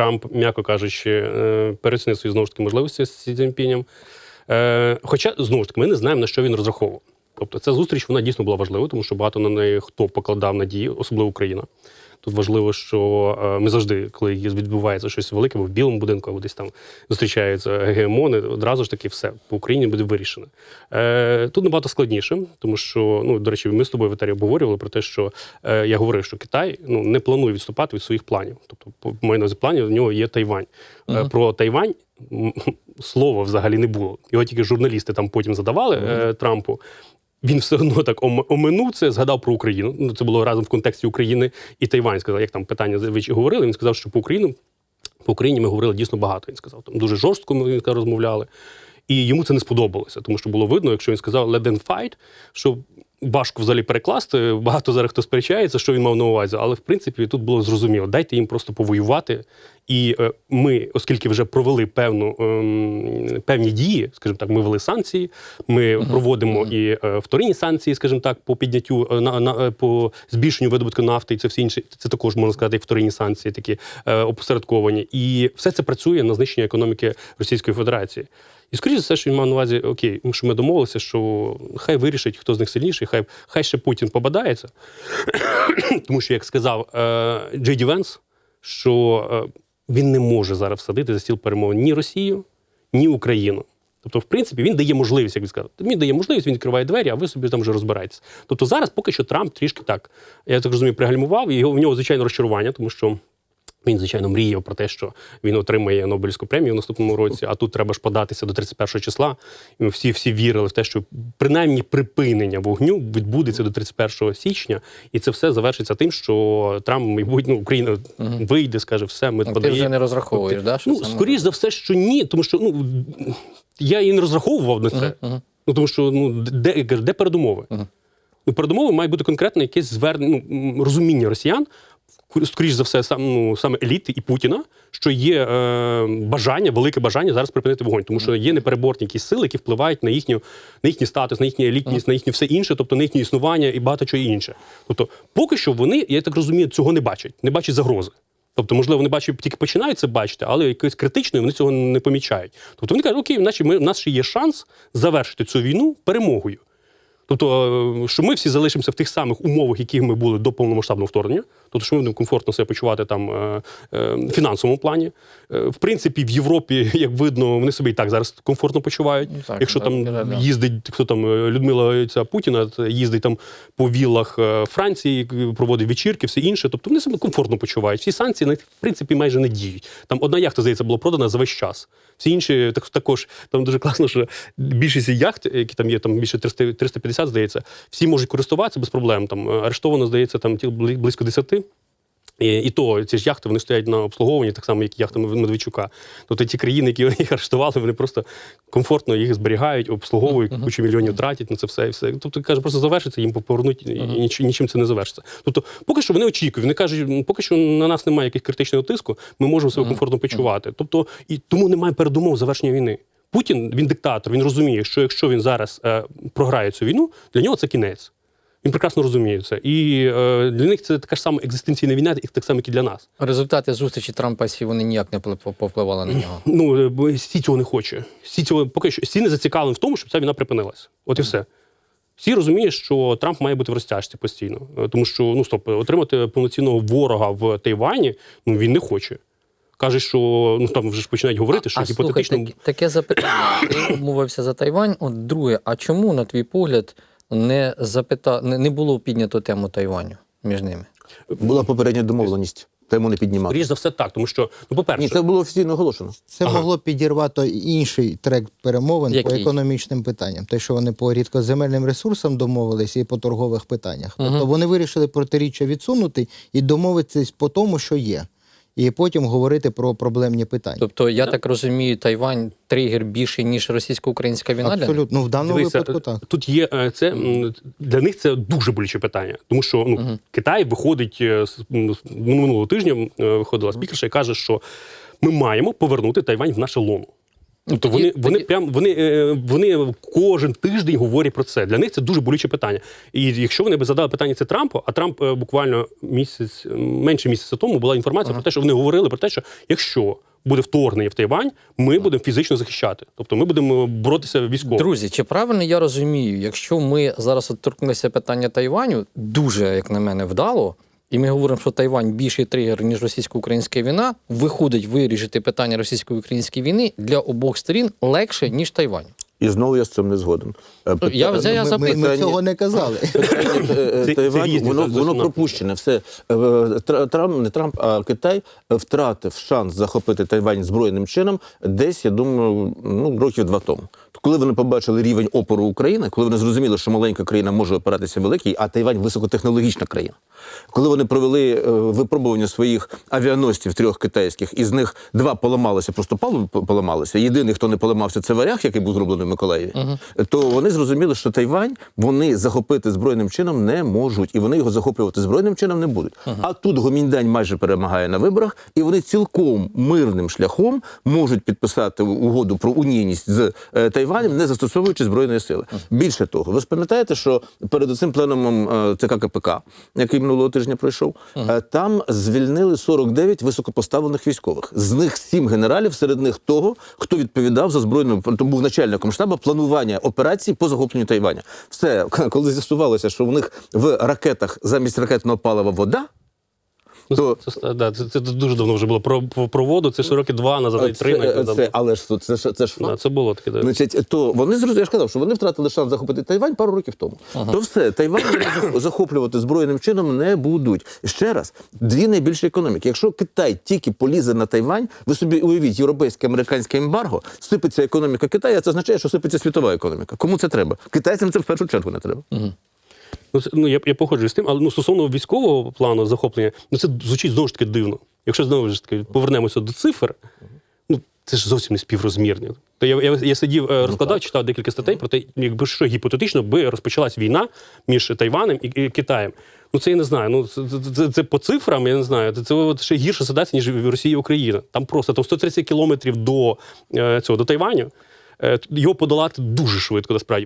Трамп, м'яко кажучи, переснив переоцінив свої знову ж таки можливості з Сі Цзіньпінем. Е, Хоча знову ж таки ми не знаємо на що він розраховував. Тобто, ця зустріч вона дійсно була важливою, тому що багато на неї хто покладав надії, особливо Україна. Тут важливо, що е, ми завжди, коли відбувається щось велике, або в білому будинку, або десь там зустрічаються гегемони, одразу ж таки все по Україні буде вирішено. Е, тут набагато складніше, тому що, ну до речі, ми з тобою в етері обговорювали про те, що е, я говорив, що Китай ну не планує відступати від своїх планів. Тобто, по на планів в нього є Тайвань. Е, про Тайвань слова взагалі не було. Його тільки журналісти там потім задавали е, Трампу. Він все одно так ом- оминув це, згадав про Україну. Ну, це було разом в контексті України і Тайвань. Сказав, як там питання ви говорили. Він сказав, що по Україну по Україні ми говорили дійсно багато. Він сказав, там дуже жорстко ми він сказав, розмовляли. І йому це не сподобалося, тому що було видно, якщо він сказав let them fight, що важко взагалі перекласти. Багато зараз хто сперечається, що він мав на увазі, але в принципі тут було зрозуміло. Дайте їм просто повоювати. І е, ми, оскільки вже провели певну ем, певні дії, скажімо так, ми ввели санкції, ми проводимо і е, вторинні санкції, скажімо так, по підняттю е, на, на по збільшенню видобутку нафти, і це всі інші. Це також можна сказати, як вторинні санкції, такі опосередковані. І все це працює на знищення економіки Російської Федерації. І скоріше за все, що він мав на увазі, окей, що ми домовилися, що хай вирішить, хто з них сильніший, хай, хай ще Путін побадається. Тому що, як сказав е, Джей Ді Венс, що е, він не може зараз всадити за стіл перемовин ні Росію, ні Україну. Тобто, в принципі, він дає можливість, як він сказав. Він дає можливість, він відкриває двері, а ви собі там вже розбираєтесь. Тобто зараз поки що Трамп трішки так, я так розумію, пригальмував, і в нього, звичайно, розчарування, тому що. Він, звичайно, мріяв про те, що він отримає Нобелівську премію в наступному році, а тут треба ж податися до 31 числа. І ми всі всі вірили в те, що принаймні припинення вогню відбудеться до 31 січня, і це все завершиться тим, що Трамп, мабуть, ну, Україна вийде, скаже, все, ми Ти подаємо. вже не розраховуєш, да, що Ну, скоріш за все, що ні, тому що ну я і не розраховував на це. Ну тому що ну де де передумови? Ну, передумови має бути конкретне якесь звернення, ну, розуміння росіян, скоріш за все, сам, ну, саме еліти і Путіна, що є е, бажання, велике бажання зараз припинити вогонь, тому що є непереборні якісь сили, які впливають на їхню, на їхній статус, на їхню елітність, на їхнє все інше, тобто на їхнє існування і багато чого інше. Тобто, поки що вони, я так розумію, цього не бачать, не бачать загрози. Тобто, можливо, вони бачать, тільки починають це бачити, але якоюсь критичною вони цього не помічають. Тобто вони кажуть, окей, наче ми, в нас ще є шанс завершити цю війну перемогою. Тобто, е, що ми всі залишимося в тих самих умовах, які ми були до повномасштабного вторгнення, тобто, що ми будемо комфортно себе почувати там е, е, в фінансовому плані. В принципі, в Європі, як видно, вони себе і так зараз комфортно почувають. Ну, так, Якщо так, там да. їздить, хто там Людмила ця Путіна, їздить там по віллах е, Франції, проводить вечірки, все інше. Тобто вони себе комфортно почувають. Всі санкції в принципі майже не діють. Там одна яхта, здається, була продана за весь час. Всі інші так, також там дуже класно, що більшість яхт, які там є, там більше 300, 350, здається, всі можуть користуватися без проблем. Там е, арештовано, здається, там близько 10. І, і то ці ж яхти вони стоять на обслуговуванні, так само, як і яхта Медведчука. Тобто ті країни, які їх арештували, вони просто комфортно їх зберігають, обслуговують, кучу мільйонів тратять на це все і все. Тобто, каже, просто завершиться, їм повернуть, і ніч- нічим це не завершиться. Тобто, поки що вони очікують. Вони кажуть, «Ну, поки що на нас немає якихось критичного тиску, ми можемо себе комфортно почувати. Тобто, і тому немає передумов завершення війни. Путін він диктатор, він розуміє, що якщо він зараз е, програє цю війну, для нього це кінець. Він прекрасно розуміє це. І е, для них це така ж сама екзистенційна війна, і так само, як і для нас. Результати зустрічі Трампа і Сі вони ніяк не вплив- повпливали на нього. Ну, е, Сі цього не хоче. Сі цього поки що Сі не зацікавлений в тому, щоб ця війна припинилася. От і все. Всі розуміють, що Трамп має бути в розтяжці постійно. Е, Тому що, ну стоп, отримати повноцінного ворога в Тайвані, ну він не хоче. Каже, що ну там вже ж починають говорити, що а гіпотетично. слухай, так- таке запитання. Ти обмовився за Тайвань. От друге, а чому, на твій погляд, не запита... не, не було піднято тему Тайваню між ними? Була попередня домовленість, тему не піднімати. Скоріш за все так, тому що, ну, по-перше, Ні, це було офіційно оголошено. Це могло підірвати інший трек перемовин по економічним питанням. Те, що вони по рідкоземельним ресурсам домовились і по торгових питаннях. Тобто вони вирішили протиріччя відсунути і домовитись по тому, що є. І потім говорити про проблемні питання. Тобто, я так розумію, Тайвань тригер більший, ніж російсько-українська війна? Абсолютно. Ну, в даному Дивися, випадку так. Тут є е, це для них це дуже болюче питання, тому що ну Китай виходить е, з минулого тижня. е, Виходила спікерша і каже, що ми маємо повернути Тайвань в наше лоно. Тобто тоді- вони, вони прям вони, е, вони кожен тиждень говорять про це. Для них це дуже болюче питання. І якщо вони б задали питання це Трампу, а Трамп е, буквально місяць менше місяця тому була інформація про те, що вони говорили про те, що якщо буде вторгнення в Тайвань, ми будемо фізично захищати. Тобто ми будемо боротися військово. Друзі, чи правильно я розумію, якщо ми зараз торкнулися питання Тайваню, дуже, як на мене, вдало, і ми говоримо, що Тайвань більший тригер, ніж російсько-українська війна, виходить вирішити питання російсько-української війни для обох сторін легше, ніж Тайвань. І знову я з цим не згоден. Е, Ну, я- питання- я Ми, ми, ми цього не казали. питання е, е, Це- це воно, воно пропущене. Все Трамп, не Трамп, а Китай втратив шанс захопити Тайвань збройним чином десь, я думаю, ну років два тому. Коли вони побачили рівень опору України, коли вони зрозуміли, що маленька країна може опиратися великій, а Тайвань високотехнологічна країна. Коли вони провели випробування своїх авіаносців трьох китайських, із них два поламалися, просто палуб поламалися. Єдиний, хто не поламався, це варяг, який був зроблений Миколаєві. То вони зрозуміли, що Тайвань вони захопити збройним чином не можуть, і вони його захоплювати збройним чином не будуть. А тут Гоміндань майже перемагає на виборах, і вони цілком мирним шляхом можуть підписати угоду про унійність з е, Тайванем, не застосовуючи збройної сили. Більше того, ви ж пам'ятаєте, що перед цим пленумом е, ЦК КПК, який минулого тижня пройшов, е, там звільнили 49 високопоставлених військових. З них 7 генералів, серед них того, хто відповідав за збройну був начальником штабу планування операцій по захопленню Тайваня. Все, коли з'ясувалося, що в них в ракетах замість ракетного палива вода. Ну, То- це, це, да, це, це дуже давно вже було про, про, про воду. Це ж роки два назад, навіть три це, це, але ж це, ж- це ж Да, це було таке. Да. Значить, то вони зрозуміли, я ж казав, що вони втратили шанс захопити Тайвань пару років тому. То все, Тайвань захоплювати збройним чином не будуть. Ще раз, дві найбільші економіки. Якщо Китай тільки полізе на Тайвань, ви собі уявіть, європейське американське ембарго, сипеться економіка Китаю, а це означає, що сипеться світова економіка. Кому це треба? Китайцям це в першу чергу не треба. Ну, це, ну я, я погоджуюсь з тим, але ну, стосовно військового плану захоплення, ну це звучить знову ж таки дивно. Якщо знову ж таки повернемося до цифр, ну це ж зовсім не співрозмірні. То я, я, я сидів, е, розкладав, читав декілька статей про те, якби що гіпотетично би розпочалась війна між Тайванем і, і Китаєм. Ну це я не знаю. Ну це, це, це, це по цифрам, я не знаю. Це, це ще гірша ситуація, ніж в Росії і Україна. Там просто там 130 кілометрів до е, цього до Тайваню. Е, Його подолати дуже швидко, насправді.